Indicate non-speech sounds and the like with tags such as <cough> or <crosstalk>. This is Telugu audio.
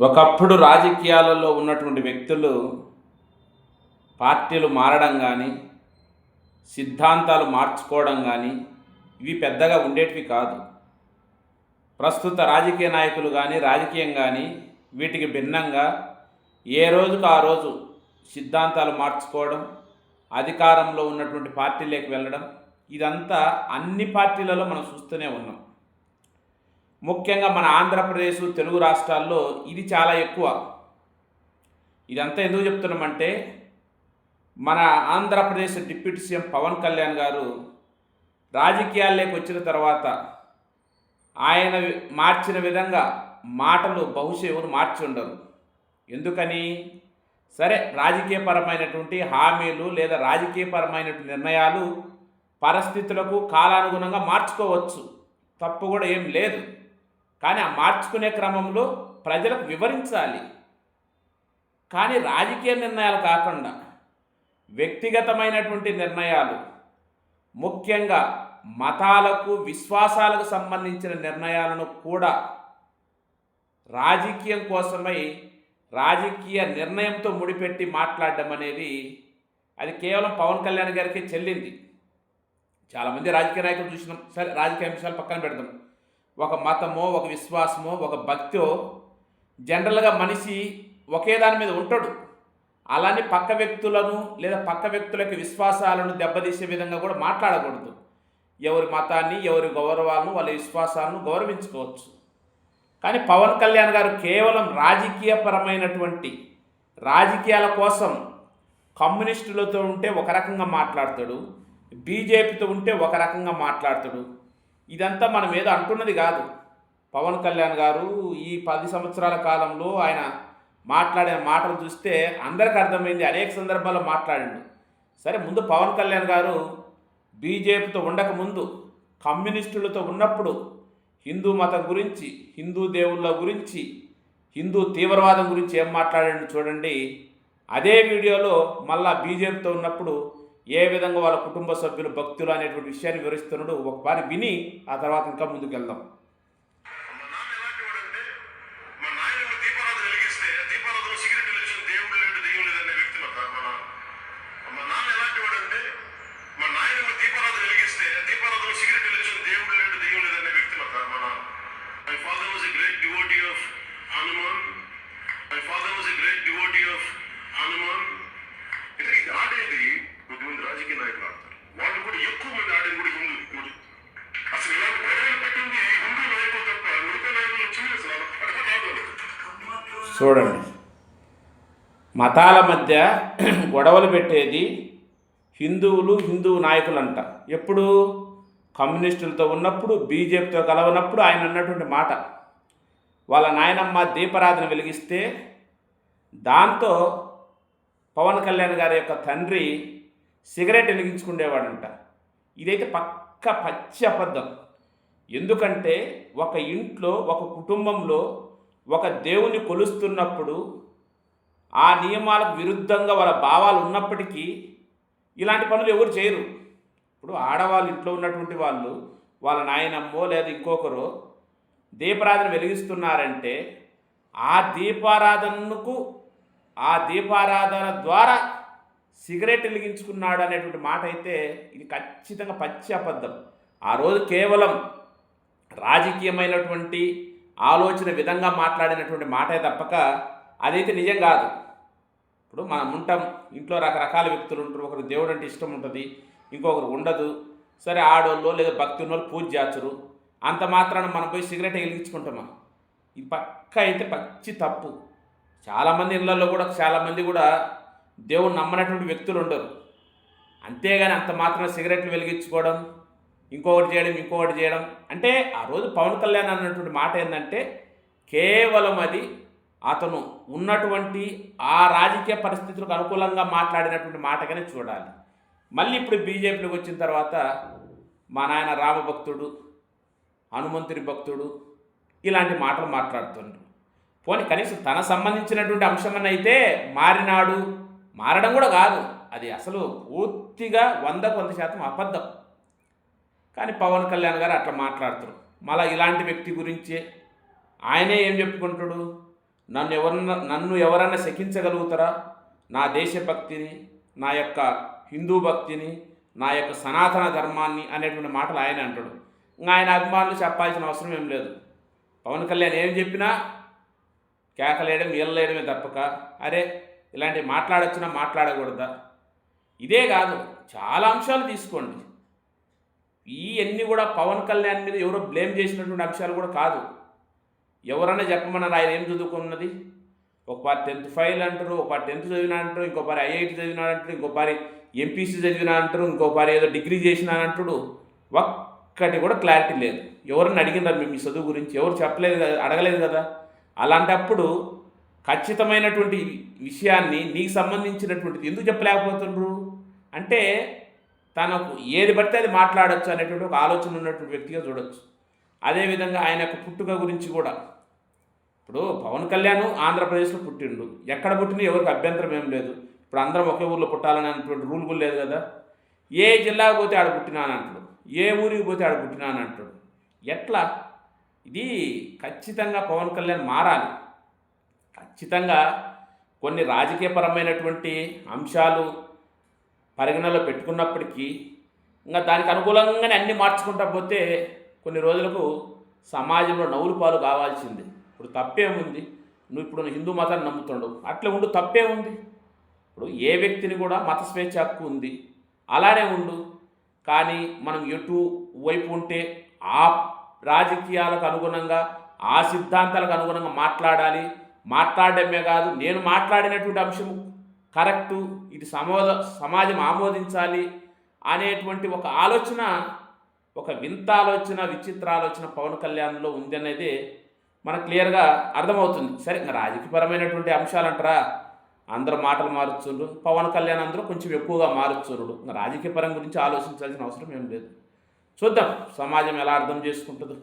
ఒకప్పుడు రాజకీయాలలో ఉన్నటువంటి వ్యక్తులు పార్టీలు మారడం కానీ సిద్ధాంతాలు మార్చుకోవడం కానీ ఇవి పెద్దగా ఉండేటివి కాదు. ప్రస్తుత రాజకీయ నాయకులు కానీ రాజకీయం కానీ వీటికి భిన్నంగా ఏ రోజుకు ఆ రోజు సిద్ధాంతాలు మార్చుకోవడం అధికారంలో ఉన్నటువంటి పార్టీలోకి వెళ్ళడం ఇదంతా అన్ని పార్టీలలో మనం చూస్తూనే ఉన్నాం. ముఖ్యంగా మన ఆంధ్రప్రదేశ్ తెలుగు రాష్ట్రాల్లో ఇది చాలా ఎక్కువ. ఇదంతా ఎందుకు చెప్తున్నామంటే మన ఆంధ్రప్రదేశ్ డిప్యూటీ సీఎం పవన్ కళ్యాణ్ గారు రాజకీయాల్లోకి వచ్చిన తర్వాత ఆయన మార్చిన విధంగా మాటలు బహుశా ఎవరు మార్చి ఉండరు. ఎందుకని? సరే రాజకీయపరమైనటువంటి హామీలు లేదా రాజకీయపరమైనటువంటి నిర్ణయాలు పరిస్థితులకు కాలానుగుణంగా మార్చుకోవచ్చు. తప్పు కూడా ఏం లేదు. కానీ ఆ మార్చుకునే క్రమంలో ప్రజలకు వివరించాలి. కానీ రాజకీయ నిర్ణయాలు కాకుండా వ్యక్తిగతమైనటువంటి నిర్ణయాలు ముఖ్యంగా మతాలకు విశ్వాసాలకు సంబంధించిన నిర్ణయాలను కూడా రాజకీయం కోసమై రాజకీయ నిర్ణయంతో ముడిపెట్టి మాట్లాడడం అనేది అది కేవలం పవన్ కళ్యాణ్ గారికి చెల్లింది. చాలామంది రాజకీయ నాయకులు చూసినాం. సరే రాజకీయ అంశాలు పక్కన పెడదాం. ఒక మతమో ఒక విశ్వాసమో ఒక భక్తో జనరల్గా మనిషి ఒకే దాని మీద ఉంటాడు. అలానే పక్క వ్యక్తులను లేదా పక్క వ్యక్తులకి విశ్వాసాలను దెబ్బతీసే విధంగా కూడా మాట్లాడకూడదు. ఎవరి మతాన్ని ఎవరి గౌరవాలను వాళ్ళ విశ్వాసాలను గౌరవించుకోవచ్చు. కానీ పవన్ కళ్యాణ్ గారు కేవలం రాజకీయపరమైనటువంటి రాజకీయాల కోసం కమ్యూనిస్టులతో ఉంటే ఒక రకంగా మాట్లాడతాడు. బీజేపీతో ఉంటే ఒక రకంగా మాట్లాడతాడు. ఇదంతా మనం ఏదో అంటున్నది కాదు. పవన్ కళ్యాణ్ గారు ఈ పది సంవత్సరాల కాలంలో ఆయన మాట్లాడిన మాటలు చూస్తే అందరికి అర్థమైంది అనేక సందర్భాల్లో మాట్లాడిండు. సరే ముందు పవన్ కళ్యాణ్ గారు బీజేపీతో ఉండకముందు కమ్యూనిస్టులతో ఉన్నప్పుడు హిందూ మతం గురించి హిందూ దేవుళ్ళ గురించి హిందూ తీవ్రవాదం గురించి ఏం మాట్లాడాడు చూడండి. అదే వీడియోలో మళ్ళా బీజేపీతో ఉన్నప్పుడు ఏ విధంగా వాళ్ళ కుటుంబ సభ్యులు భక్తులు అనేటువంటి విషయాన్ని వివరిస్తున్నాడు ఒకసారి విని ఆ తర్వాత ఇంకా ముందుకు వెళ్దాం మా నాన్న ఎలాంటి వాడంటే మా నాయనమ్మ దీపారాధన వెలిగిస్తే దీపారాధన సిగరెట్ వెలిగించిన కొద్దిమంది రాజకీయ నాయకులు ఆడతారు. వాళ్ళు కూడా ఎక్కువ మంది ఆడేది కూడా హిందూ హిందూ అసలు ఇలాంటి గొడవలు పెట్టింది హిందూ నాయకులు తప్ప మిగతా నాయకులు వచ్చింది అసలు అడగ కాదు చూడండి. మతాల మధ్య <clears throat> గొడవలు పెట్టేది హిందువులు హిందూ నాయకులంట. ఎప్పుడు? కమ్యూనిస్టులతో ఉన్నప్పుడు బీజేపీతో కలవనప్పుడు ఆయన అన్నటువంటి మాట. వాళ్ళ నాయనమ్మ దీపారాధన వెలిగిస్తే దాంతో పవన్ కళ్యాణ్ గారి యొక్క తండ్రి సిగరెట్ వెలిగించుకునేవాడంట ఇదైతే పక్క పచ్చి అబద్ధం. ఎందుకంటే ఒక ఇంట్లో ఒక కుటుంబంలో ఒక దేవుని కొలుస్తున్నప్పుడు ఆ నియమాలకు విరుద్ధంగా వాళ్ళ భావాలు ఉన్నప్పటికీ ఇలాంటి పనులు ఎవరు చేయరు. ఇప్పుడు ఆడవాళ్ళు ఇంట్లో ఉన్నటువంటి వాళ్ళు వాళ్ళ నాయనమ్మో లేదా ఇంకొకరు దీపారాధన వెలిగిస్తున్నారంటే ఆ దీపారాధనకు ఆ దీపారాధన ద్వారా సిగరెట్ వెలిగించుకున్నాడు అనేటువంటి మాట అయితే ఇది ఖచ్చితంగా పచ్చి అబద్ధం. ఆ రోజు కేవలం రాజకీయమైనటువంటి ఆలోచన విధంగా మాట్లాడినటువంటి మాటే తప్పక అదైతే నిజం కాదు. ఇప్పుడు మనం ఉంటాం ఇంట్లో రకరకాల వ్యక్తులు ఉంటారు ఒకరు దేవుడు అంటే ఇష్టం ఉంటుంది ఇంకొకరు ఉండదు. సరే ఆడోళ్ళు లేదా భక్తి ఉన్నోళ్ళు పూజ చేస్తారు అంత మాత్రాన మనం పోయి సిగరెట్ వెలిగించుకుంటామా? ఇది పక్క అయితే పచ్చి తప్పు. చాలామంది ఇళ్ళలో కూడా చాలామంది కూడా దేవుడు నమ్మనటువంటి వ్యక్తులు ఉండరు. అంతేగాని అంత మాత్రం సిగరెట్లు వెలిగించుకోవడం ఇంకొకటి చేయడం ఇంకొకటి చేయడం. అంటే ఆ రోజు పవన్ కళ్యాణ్ అన్నటువంటి మాట ఏంటంటే కేవలం అది అతను ఉన్నటువంటి ఆ రాజకీయ పరిస్థితులకు అనుకూలంగా మాట్లాడినటువంటి మాటగానే చూడాలి. మళ్ళీ ఇప్పుడు బీజేపీలోకి వచ్చిన తర్వాత మా నాయన రామభక్తుడు హనుమంతుడి భక్తుడు ఇలాంటి మాటలు మాట్లాడుతుండ్రు. పోనీ కనీసం తన సంబంధించినటువంటి అంశమనైతే మారినాడు మారడం కూడా కాదు. అది అసలు పూర్తిగా వందకు వంద శాతం అబద్ధం. కానీ పవన్ కళ్యాణ్ గారు అట్లా మాట్లాడుతారు. మళ్ళీ ఇలాంటి వ్యక్తి గురించే ఆయనే ఏం చెప్పుకుంటాడు? నన్ను ఎవరన్నా నన్ను ఎవరన్నా శకించగలుగుతారా? నా దేశభక్తిని నా యొక్క హిందూ భక్తిని నా యొక్క సనాతన ధర్మాన్ని అనేటువంటి మాటలు ఆయన అంటాడు. ఇంకా ఆయన అభిమానులు చెప్పాల్సిన అవసరం ఏం లేదు. పవన్ కళ్యాణ్ ఏం చెప్పినా కేకలేయడం ఈలలేయడమే తప్పక. అరే ఇలాంటివి మాట్లాడొచ్చినా మాట్లాడకూడదా? ఇదే కాదు చాలా అంశాలు తీసుకోండి. ఇవన్నీ కూడా పవన్ కళ్యాణ్ మీద ఎవరో బ్లేమ్ చేసినటువంటి అంశాలు కూడా కాదు. ఎవరన్నా చెప్పమన్నారు ఆయన ఏం చదువుకున్నది? ఒక పారి టెన్త్ ఫైల్ అంటారు ఒక పారి టెన్త్ చదివినా అంటారు ఇంకో పారి ఐఐటి చదివినా అంటారు ఇంకో పారి ఎంపీసీ చదివినా అంటారు ఇంకో పారి ఏదో డిగ్రీ చేసినానంటాడు ఒక్కటి కూడా క్లారిటీ లేదు. ఎవరన్నా అడిగినారు మేము మీ చదువు గురించి? ఎవరు చెప్పలేదు కదా అడగలేదు కదా? అలాంటప్పుడు ఖచ్చితమైనటువంటి విషయాన్ని నీకు సంబంధించినటువంటిది ఎందుకు చెప్పలేకపోతుండ్రు? అంటే తనకు ఏది పడితే అది మాట్లాడొచ్చు అనేటువంటి ఒక ఆలోచన ఉన్నటువంటి వ్యక్తిగా చూడొచ్చు. అదేవిధంగా ఆయన యొక్క పుట్టుక గురించి కూడా. ఇప్పుడు పవన్ కళ్యాణ్ ఆంధ్రప్రదేశ్లో పుట్టిండు. ఎక్కడ పుట్టినా ఎవరికి అభ్యంతరం ఏం లేదు. ఇప్పుడు అందరం ఒకే ఊర్లో పుట్టాలని అనేటువంటి రూల్ కూడా లేదు కదా. ఏ జిల్లాకు పోతే ఆడ పుట్టినాను అంటాడు. ఏ ఊరికి పోతే ఆడ పుట్టినా అంటాడు. ఎట్లా? ఇది ఖచ్చితంగా పవన్ కళ్యాణ్ మారాలి. ఖచ్చితంగా కొన్ని రాజకీయపరమైనటువంటి అంశాలు పరిగణలో పెట్టుకున్నప్పటికీ ఇంకా దానికి అనుకూలంగానే అన్ని మార్చుకుంటా పోతే కొన్ని రోజులకు సమాజంలో నవ్వులు పాలు కావాల్సింది. ఇప్పుడు తప్పేముంది నువ్వు ఇప్పుడు హిందూ మతాన్ని నమ్ముతుండవు అట్లా ఉండు తప్పేముంది ఇప్పుడు ఏ వ్యక్తిని కూడా మత స్వేచ్ఛ హక్కు ఉంది. అలానే ఉండు. కానీ మనం ఎటు వైపు ఉంటే ఆ రాజకీయాలకు అనుగుణంగా ఆ సిద్ధాంతాలకు అనుగుణంగా మాట్లాడాలి. మాట్లాడడమే కాదు నేను మాట్లాడినటువంటి అంశం కరెక్టు ఇది సమోద సమాజం ఆమోదించాలి అనేటువంటి ఒక ఆలోచన ఒక వింత ఆలోచన విచిత్ర ఆలోచన పవన్ కళ్యాణ్లో ఉంది అనేది మనకు క్లియర్గా అర్థమవుతుంది. సరే ఇంకా రాజకీయపరమైనటువంటి అంశాలు అంటారా? అందరూ మాటలు మారుచుండ్రు. పవన్ కళ్యాణ్ అందరూ కొంచెం ఎక్కువగా మారుచుండ్రు. రాజకీయ రాజకీయపరం గురించి ఆలోచించాల్సిన అవసరం ఏం లేదు. చూద్దాం సమాజం ఎలా అర్థం చేసుకుంటుందో.